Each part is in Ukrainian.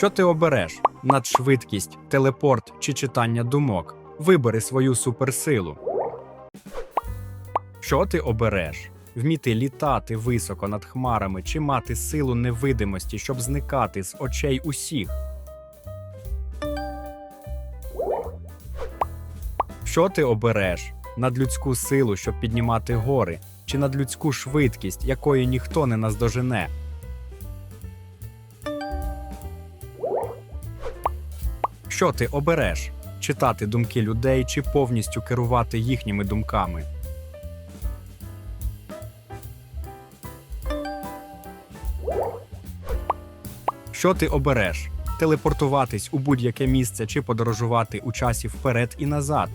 Що ти обереш? Надшвидкість, телепорт чи читання думок? Вибери свою суперсилу. Що ти обереш? Вміти літати високо над хмарами чи мати силу невидимості, щоб зникати з очей усіх? Що ти обереш? Надлюдську силу, щоб піднімати гори, чи надлюдську швидкість, якої ніхто не наздожене? Що ти обереш? Читати думки людей чи повністю керувати їхніми думками? Що ти обереш? Телепортуватись у будь-яке місце чи подорожувати у часі вперед і назад?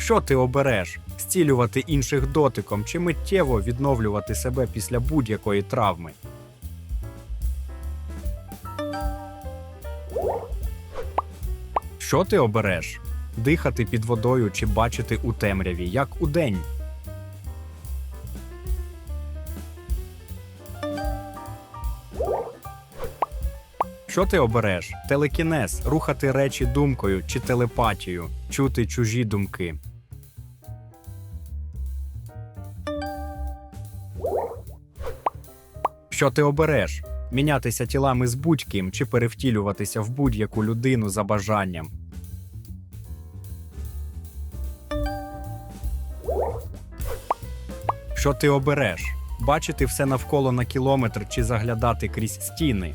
Що ти обереш? Зцілювати інших дотиком чи миттєво відновлювати себе після будь-якої травми? Що ти обереш? Дихати під водою чи бачити у темряві, як удень? Що ти обереш? Телекінез, рухати речі думкою чи телепатію, чути чужі думки. Що ти обереш? Мінятися тілами з будь-ким чи перевтілюватися в будь-яку людину за бажанням. Що ти обереш? Бачити все навколо на кілометр чи заглядати крізь стіни.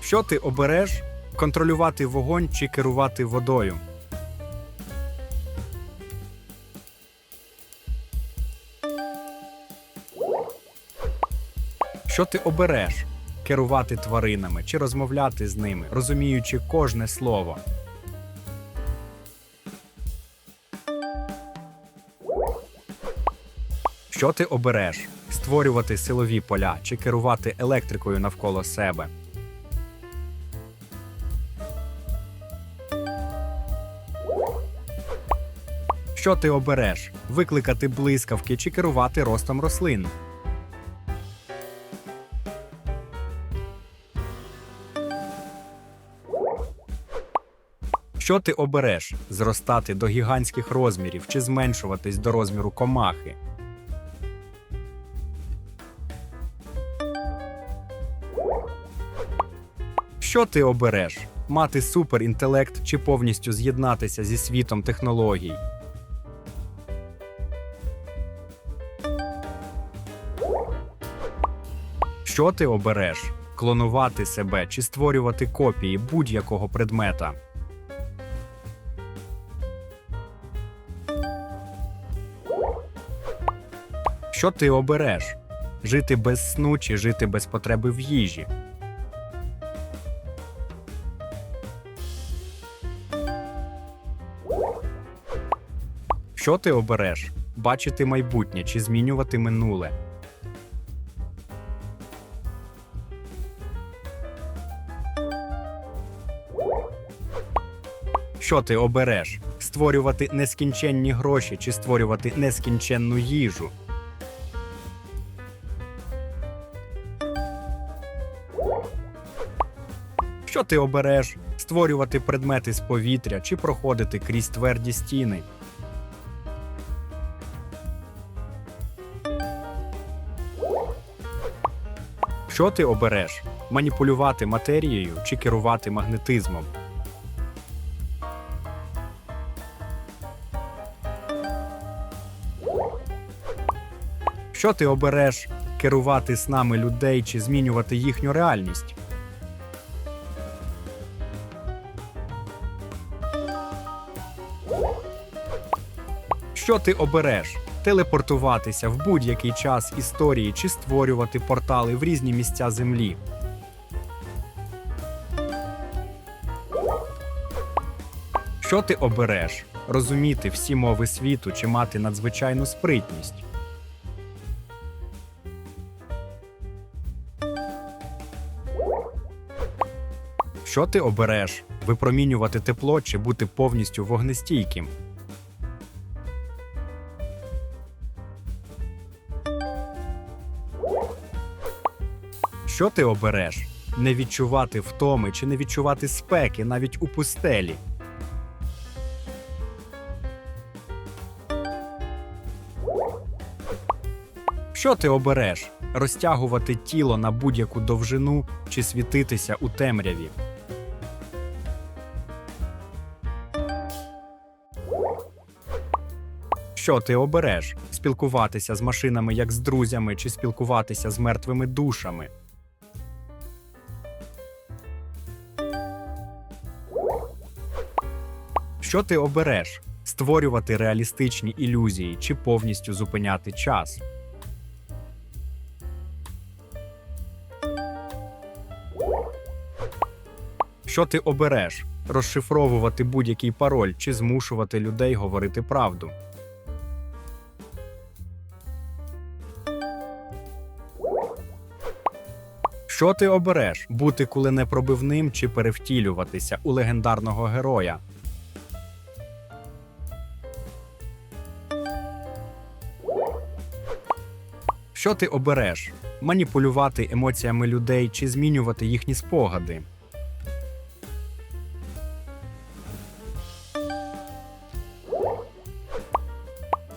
Що ти обереш? Контролювати вогонь чи керувати водою? Що ти обереш? Керувати тваринами чи розмовляти з ними, розуміючи кожне слово? Що ти обереш? Створювати силові поля чи керувати електрикою навколо себе? Що ти обереш? Викликати блискавки чи керувати ростом рослин? Що ти обереш? Зростати до гігантських розмірів чи зменшуватись до розміру комахи? Що ти обереш? Мати суперінтелект чи повністю з'єднатися зі світом технологій? Що ти обереш? Клонувати себе чи створювати копії будь-якого предмета? Що ти обереш? Жити без сну чи жити без потреби в їжі? Що ти обереш? Бачити майбутнє чи змінювати минуле? Що ти обереш? Створювати нескінченні гроші чи створювати нескінченну їжу? Що ти обереш? Створювати предмети з повітря чи проходити крізь тверді стіни? Що ти обереш? Маніпулювати матерією чи керувати магнетизмом? Що ти обереш? Керувати снами людей чи змінювати їхню реальність? Що ти обереш? Телепортуватися в будь-який час історії чи створювати портали в різні місця землі? Що ти обереш? Розуміти всі мови світу чи мати надзвичайну спритність? Що ти обереш? Випромінювати тепло чи бути повністю вогнестійким? Що ти обереш? Не відчувати втоми чи не відчувати спеки навіть у пустелі? Що ти обереш? Розтягувати тіло на будь-яку довжину чи світитися у темряві? Що ти обереш? Спілкуватися з машинами як з друзями чи спілкуватися з мертвими душами? Що ти обереш? Створювати реалістичні ілюзії чи повністю зупиняти час? Що ти обереш? Розшифровувати будь-який пароль чи змушувати людей говорити правду? Що ти обереш? Бути куленепробивним чи перевтілюватися у легендарного героя? Що ти обереш? Маніпулювати емоціями людей чи змінювати їхні спогади?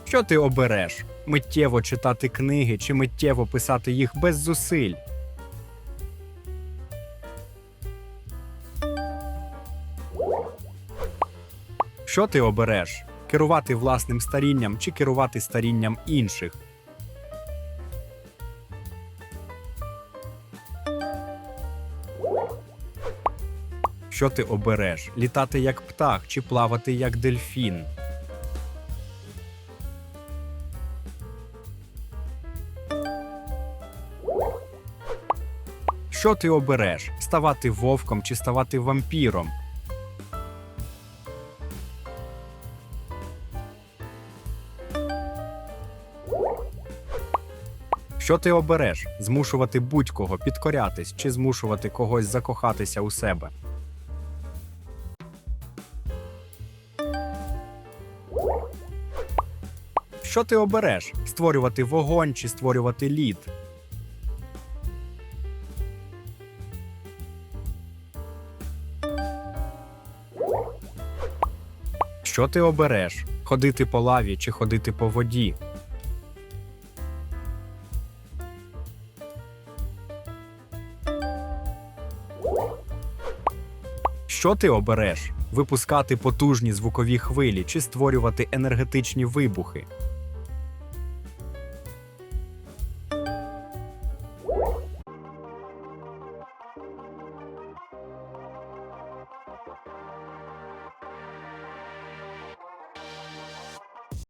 Що ти обереш? Миттєво читати книги чи миттєво писати їх без зусиль? Що ти обереш? Керувати власним старінням чи керувати старінням інших? Що ти обереш? Літати як птах чи плавати як дельфін? Що ти обереш? Ставати вовком чи ставати вампіром? Що ти обереш? Змушувати будь-кого підкорятись чи змушувати когось закохатися у себе? Що ти обереш? Створювати вогонь чи створювати лід? Що ти обереш? Ходити по лаві чи ходити по воді? Що ти обереш? Випускати потужні звукові хвилі чи створювати енергетичні вибухи?